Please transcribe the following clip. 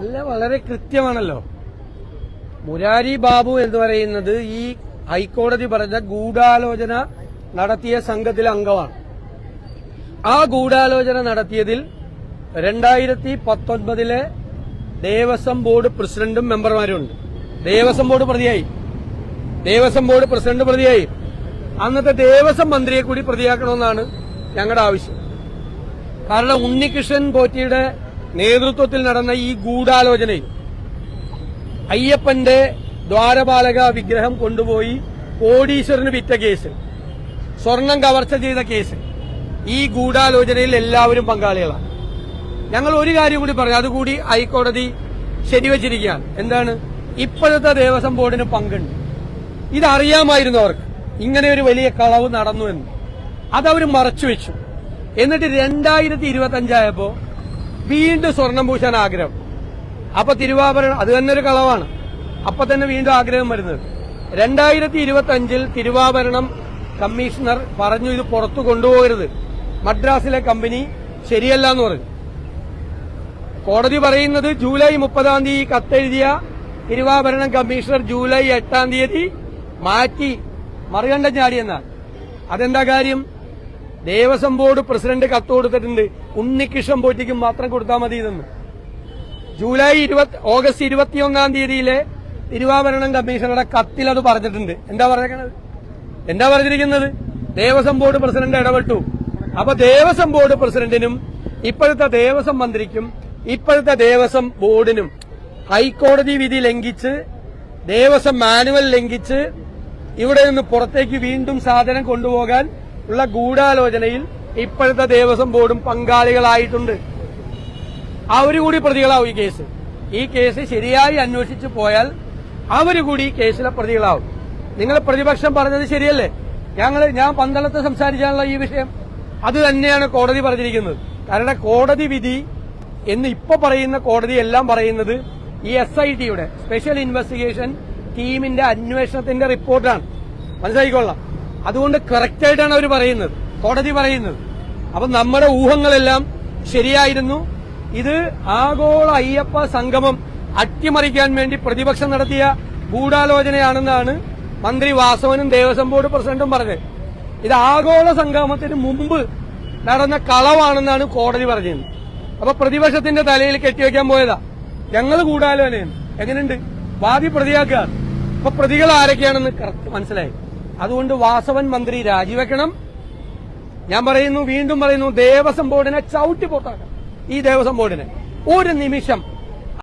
എല്ലാം വളരെ കൃത്യമാണല്ലോ. മുരാരി ബാബു എന്ന് പറയുന്നത് ഈ ഹൈക്കോടതി പറഞ്ഞ ഗൂഢാലോചന നടത്തിയ സംഘത്തിലെ അംഗമാണ്. ആ ഗൂഢാലോചന നടത്തിയതിൽ രണ്ടായിരത്തി പത്തൊൻപതിലെ ദേവസ്വം ബോർഡ് പ്രസിഡന്റും മെമ്പർമാരും ഉണ്ട് ദേവസ്വം ബോർഡ് പ്രതിയായി. ദേവസ്വം ബോർഡ് പ്രസിഡന്റ് പ്രതിയായി. അന്നത്തെ ദേവസ്വം മന്ത്രിയെ കൂടി പ്രതിയാക്കണമെന്നാണ് ഞങ്ങളുടെ ആവശ്യം. കാരണം ഉണ്ണികൃഷ്ണൻ പോറ്റിയുടെ നേതൃത്വത്തിൽ നടന്ന ഈ ഗൂഢാലോചനയിൽ അയ്യപ്പന്റെ ദ്വാരപാലക വിഗ്രഹം കൊണ്ടുപോയി കോടീശ്വരന് വിറ്റ കേസ് സ്വർണം കവർച്ച ചെയ്ത കേസ് ഈ ഗൂഢാലോചനയിൽ എല്ലാവരും പങ്കാളികളാണ്. ഞങ്ങൾ ഒരു കാര്യം കൂടി പറഞ്ഞു അതുകൂടി ഹൈക്കോടതി ശരിവച്ചിരിക്കുകയാണ്. എന്താണ്? ഇപ്പോഴത്തെ ദേവസ്വം ബോർഡിന് പങ്കുണ്ട്. ഇതറിയാമായിരുന്നു അവർക്ക്. ഇങ്ങനെ ഒരു വലിയ കളവ് നടന്നു എന്ന്. അതവർ മറച്ചുവെച്ചു. എന്നിട്ട് രണ്ടായിരത്തി ഇരുപത്തി അഞ്ചായപ്പോ വീണ്ടും സ്വർണം പൂശാൻ ആഗ്രഹം. അപ്പൊ തിരുവാഭരണം അത് തന്നെ ഒരു കളവാണ്. അപ്പൊ തന്നെ വീണ്ടും ആഗ്രഹം വരുന്നത്. രണ്ടായിരത്തി ഇരുപത്തി അഞ്ചിൽ തിരുവാഭരണം കമ്മീഷണർ പറഞ്ഞു ഇത് പുറത്തു കൊണ്ടുപോകരുത്. മദ്രാസിലെ കമ്പനി ശരിയല്ല എന്ന് പറഞ്ഞു. കോടതി പറയുന്നത് ജൂലൈ മുപ്പതാം തീയതി കത്തെഴുതിയ തിരുവാഭരണം കമ്മീഷണർ ജൂലൈ എട്ടാം തീയതി മാറ്റി മറുകണ്ഠം ചാടിയെന്നാണ് അതെന്താ കാര്യം? ദേവസ്വം ബോർഡ് പ്രസിഡന്റ് കത്ത് കൊടുത്തിട്ടുണ്ട്. ഉണ്ണികൃഷ്ണൻ പോറ്റിക്കും മാത്രം കൊടുത്താൽ മതി ഇതെന്ന് ജൂലൈ ഇരുപത്തി ഓഗസ്റ്റ് ഇരുപത്തിയൊന്നാം തീയതിയിലെ തിരുവാഭരണം കമ്മീഷണറുടെ കത്തിൽ അത് പറഞ്ഞിട്ടുണ്ട്. എന്താ പറഞ്ഞേക്കണത്? എന്താ പറഞ്ഞിരിക്കുന്നത്? ദേവസ്വം ബോർഡ് പ്രസിഡന്റ് ഇടപെട്ടു. അപ്പൊ ദേവസ്വം ബോർഡ് പ്രസിഡന്റിനും ഇപ്പോഴത്തെ ദേവസ്വം മന്ത്രിക്കും ഇപ്പോഴത്തെ ദേവസ്വം ബോർഡിനും ഹൈക്കോടതി വിധി ലംഘിച്ച് ദേവസ്വം മാനുവൽ ലംഘിച്ച് ഇവിടെ നിന്ന് പുറത്തേക്ക് വീണ്ടും സാധനം കൊണ്ടുപോകാൻ ഉള്ള ഗൂഢാലോചനയിൽ ഇപ്പോഴത്തെ ദേവസ്വം ബോർഡും പങ്കാളികളായിട്ടുണ്ട്. അവർ കൂടി പ്രതികളാവും ഈ കേസ്. ഈ കേസ് ശരിയായി അന്വേഷിച്ചു പോയാൽ അവർ കൂടി ഈ കേസിലെ പ്രതികളാവും. നിങ്ങൾ പ്രതിപക്ഷം പറഞ്ഞത് ശരിയല്ലേ? ഞങ്ങൾ ഞാൻ പന്തളത്ത് സംസാരിച്ചാനുള്ള ഈ വിഷയം. അത് തന്നെയാണ് കോടതി പറഞ്ഞിരിക്കുന്നത്. കാരണം കോടതി വിധി എന്ന് ഇപ്പൊ പറയുന്ന കോടതി എല്ലാം പറയുന്നത് ഈ എസ് ഐ ടിയുടെ സ്പെഷ്യൽ ഇൻവെസ്റ്റിഗേഷൻ ടീമിന്റെ അന്വേഷണത്തിന്റെ റിപ്പോർട്ടാണ് മനസ്സിലായിക്കൊള്ളാം? അതുകൊണ്ട് കറക്റ്റായിട്ടാണ് അവർ പറയുന്നത്. കോടതി പറയുന്നത്. അപ്പൊ നമ്മുടെ ഊഹങ്ങളെല്ലാം ശരിയായിരുന്നു. ഇത് ആഗോള അയ്യപ്പ സംഗമം അട്ടിമറിക്കാൻ വേണ്ടി പ്രതിപക്ഷം നടത്തിയ ഗൂഢാലോചനയാണെന്നാണ് മന്ത്രി വാസവനും ദേവസ്വം ബോർഡ് പ്രസിഡന്റും പറഞ്ഞത്. ഇത് ആഗോള സംഗമത്തിന് മുമ്പ് നടന്ന കളവാണെന്നാണ് കോടതി പറഞ്ഞത്. അപ്പൊ പ്രതിപക്ഷത്തിന്റെ തലയിൽ കെട്ടിവെക്കാൻ പോയതാ. ഞങ്ങൾ കൂടാലോചനയാണ് എങ്ങനെയുണ്ട് വാദി പ്രതിയാക്കുക. അപ്പൊ പ്രതികൾ ആരൊക്കെയാണെന്ന് കറക്റ്റ് മനസ്സിലായി. അതുകൊണ്ട് വാസവൻ മന്ത്രി രാജിവെക്കണം. ഞാൻ പറയുന്നു വീണ്ടും പറയുന്നു ദേവസ്വം ബോർഡിനെ ചവിട്ടി പോട്ടാക്കണം. ഈ ദേവസ്വം ബോർഡിനെ. ഒരു നിമിഷം